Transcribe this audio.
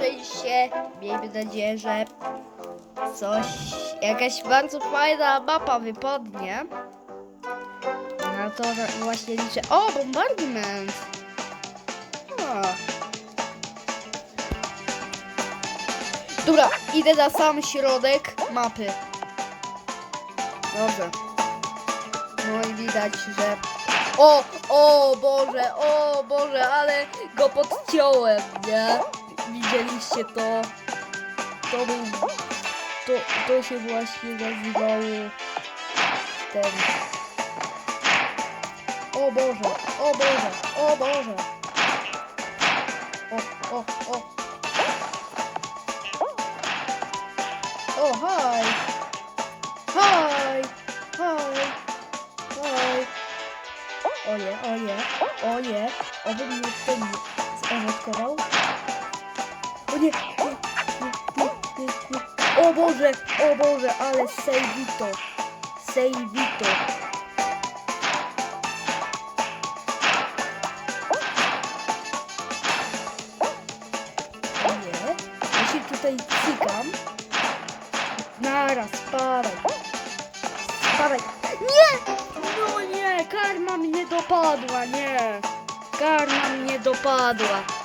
szczęście. Miejmy nadzieję, że coś, jakaś bardzo fajna mapa wypadnie. Na to właśnie liczę. O, bombardment! O. Dobra, idę na sam środek mapy. Dobrze. No i widać, że... O, o Boże, o Boże, ale go podciąłem, nie? Widzieliście to? To był... To, to się właśnie nazywało... Ten... O Boże, o Boże, o Boże. O, o, o. O, haj. Haj. Haj. Haj. O nie, o nie, o nie. Oby mnie ten zareagował. Nie, nie, nie. O Boże, o Boże, ale sejwito. Sejwito. Nie, ja się tutaj cykam. Naraz, spadaj. Spadaj. Nie! No nie, karma mnie dopadła, nie. Karma mnie dopadła.